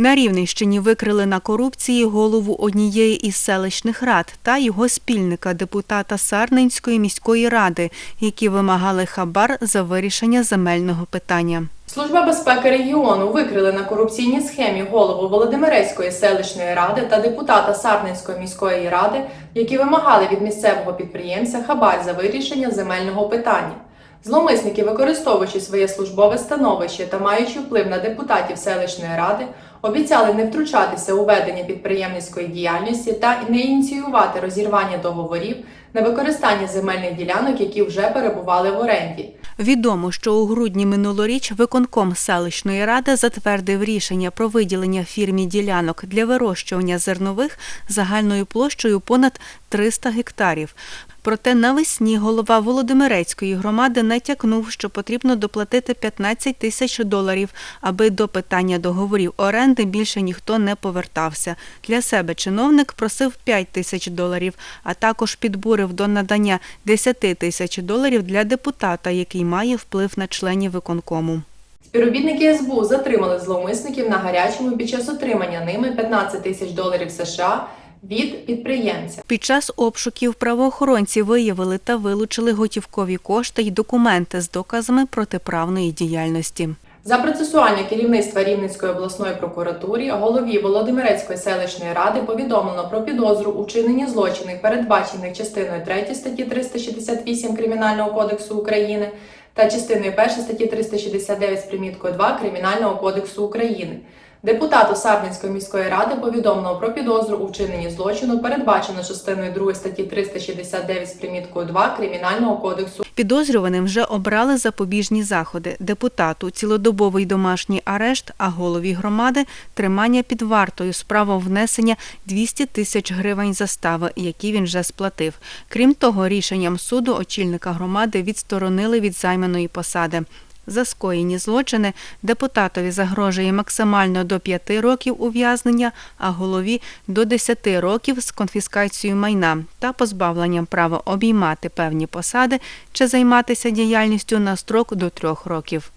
На Рівненщині викрили на корупції голову однієї із селищних рад та його спільника, депутата Сарненської міської ради, які вимагали хабар за вирішення земельного питання. Служба безпеки регіону викрили на корупційній схемі голову Володимирецької селищної ради та депутата Сарненської міської ради, які вимагали від місцевого підприємця хабар за вирішення земельного питання. Зловмисники, використовуючи своє службове становище та маючи вплив на депутатів селищної ради, обіцяли не втручатися у ведення підприємницької діяльності та не ініціювати розірвання договорів на використання земельних ділянок, які вже перебували в оренді. Відомо, що у грудні минулоріч виконком селищної ради затвердив рішення про виділення фірмі ділянок для вирощування зернових загальною площею понад 300 гектарів. Проте навесні голова Володимирецької громади натякнув, що потрібно доплатити 15 тисяч доларів, аби до питання договорів оренди більше ніхто не повертався. Для себе чиновник просив 5 тисяч доларів, а також підбурив до надання 10 тисяч доларів для депутата, який має вплив на членів виконкому. Співробітники СБУ затримали зловмисників на гарячому під час отримання ними 15 тисяч доларів США від підприємця. Під час обшуків правоохоронці виявили та вилучили готівкові кошти й документи з доказами протиправної діяльності. За процесуальне керівництво Рівненської обласної прокуратури голові Володимирецької селищної ради повідомлено про підозру у вчиненні злочинів, передбачених частиною 3 статті 368 Кримінального кодексу України та частиною 1 статті 369 з приміткою 2 Кримінального кодексу України. Депутату Сарненської міської ради повідомлено про підозру у вчиненні злочину, передбачено частиною 2 статті 369 з приміткою 2 Кримінального кодексу Підозрюваним вже обрали запобіжні заходи. Депутату цілодобовий домашній арешт, а голові громади тримання під вартою з правом внесення 200 тисяч гривень застави, які він вже сплатив. Крім того, рішенням суду очільника громади відсторонили від займаної посади. За скоєні злочини депутатові загрожує максимально до 5 років ув'язнення, а голові до 10 років з конфіскацією майна та позбавленням права обіймати певні посади чи займатися діяльністю на строк до 3 років.